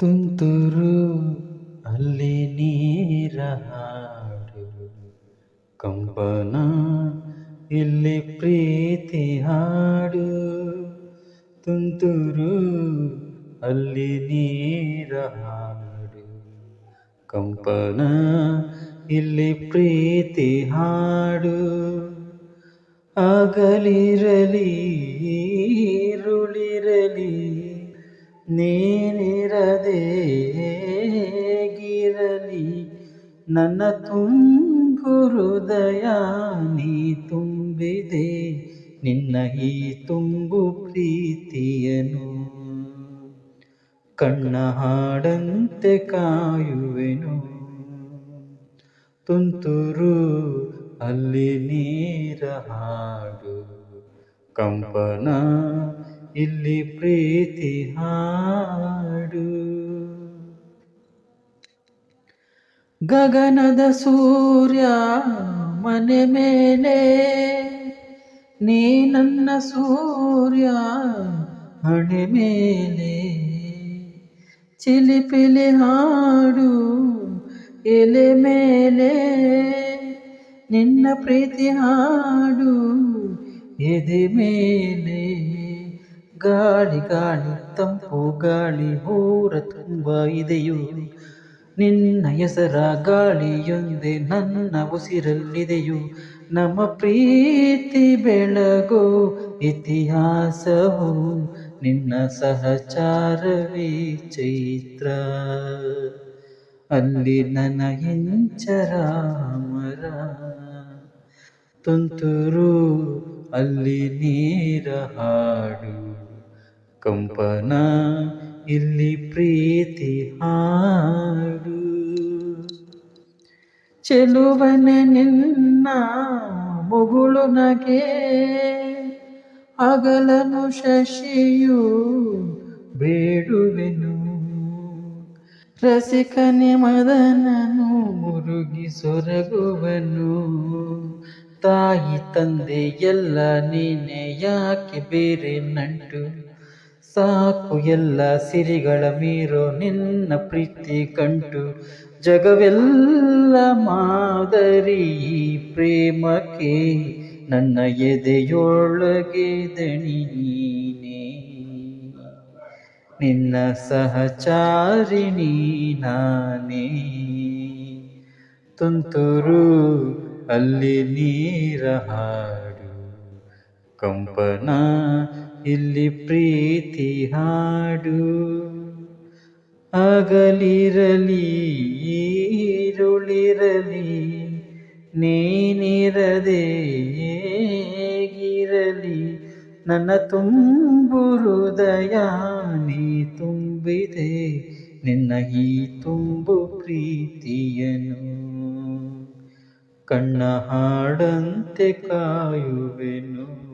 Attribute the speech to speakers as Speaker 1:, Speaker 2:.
Speaker 1: ತುಂತುರು, ಅಲ್ಲಿ ನೀರ ಹಾಡು ಕಂಪನ ಇಲ್ಲಿ ಪ್ರೀತಿ ಹಾಡು. ತುಂತುರು, ಅಲ್ಲಿ ನೀರ ಹಾಡು ಕಂಪನ ಇಲ್ಲಿ ಪ್ರೀತಿ ಹಾಡು. ಆಗಲಿರಲಿ ಈರುಳಿರಲಿ ನೀನಿರದೆ ಗಿರಲಿ ನನ್ನ ತುಂಬು ಹೃದಯ ನೀ ತುಂಬಿದೆ, ನಿನ್ನ ಈ ತುಂಬು ಪ್ರೀತಿಯನು. ಕಣ್ಣ ಹಾಡಂತೆ ಕಾಯುವೆನು. ತುಂತುರು ಅಲ್ಲಿ ನೀರ ಹಾಡು, ಕಂಪನ ಇಲ್ಲಿ ಪ್ರೀತಿ ಹಾಡು. ಗಗನದ ಸೂರ್ಯ ಮನೆ ಮೇಲೆ, ನೀ ನನ್ನ ಸೂರ್ಯ ಹಣೆ ಮೇಲೆ. ಚಿಲಿಪಿಲಿ ಹಾಡು ಎಲೆ ಮೇಲೆ, ನಿನ್ನ ಪ್ರೀತಿ ಹಾಡು ಎದೆ ಮೇಲೆ. ಗಾಳಿ ಗಾಳಿ ತಂಪು ಗಾಳಿ ಹೂರ ತುಂಬ ಇದೆಯೋ ನಿನ್ನ ಹೆಸರ ಗಾಳಿಯೊಂದೆ ನನ್ನ ಉಸಿರಲ್ಲಿದೆಯೋ. ನಮ್ಮ ಪ್ರೀತಿ ಬೆಳಗು ಇತಿಹಾಸವು. ನಿನ್ನ ಸಹಚಾರವೇ ಚೈತ್ರ. ಅಲ್ಲಿ ನನ್ನ ಹೆಂಚರ ಮರ ತುಂತುರು ಅಲ್ಲಿ ನೀರ ಹಾಡು. ಕಂಪನ ಇಲ್ಲಿ ಪ್ರೀತಿ ಹಾಡು. ಚೆಲುವನೆ ನಿನ್ನ ಮುಗುಳು ನಗೆ. ಅಗಲನು ಶಶಿಯು ಬೇಡುವೆನು. ರಸಿಕನೆ ಮದನನು ಮುರುಗಿ ಸೊರಗುವನು. ತಾಯಿ ತಂದೆ ಎಲ್ಲ ನೀನೆ ಯಾಕೆ ಬೇರೆ ನಂಟು? ಸಾಕು ಎಲ್ಲ ಸಿರಿಗಳ ಮೀರೋ ನಿನ್ನ ಪ್ರೀತಿ ಕಂಟು. ಜಗವೆಲ್ಲ ಮಾದರಿ ಪ್ರೇಮಕ್ಕೆ, ನನ್ನ ಎದೆಯೊಳಗೆ ದಣಿ ನೀನೇ. ನಿನ್ನ ಸಹಚಾರಿಣಿ ನಾನೇ. ತುಂತುರು ಅಲ್ಲಿ ನೀರ ಹಾಡು. ಕಂಪನ ಇಲ್ಲಿ ಪ್ರೀತಿ ಹಾಡು. ಆಗಲಿರಲಿ ಈರುಳಿರಲಿ, ನೀನಿರದೆ ಹೇಗಿರಲಿ. ನನ್ನ ತುಂಬು ಹೃದಯ ನೀ ತುಂಬಿದೆ, ನಿನ್ನ ಈ ತುಂಬು ಪ್ರೀತಿಯನು ಕಣ್ಣ ಹಾಡಂತೆ ಕಾಯುವೆನು.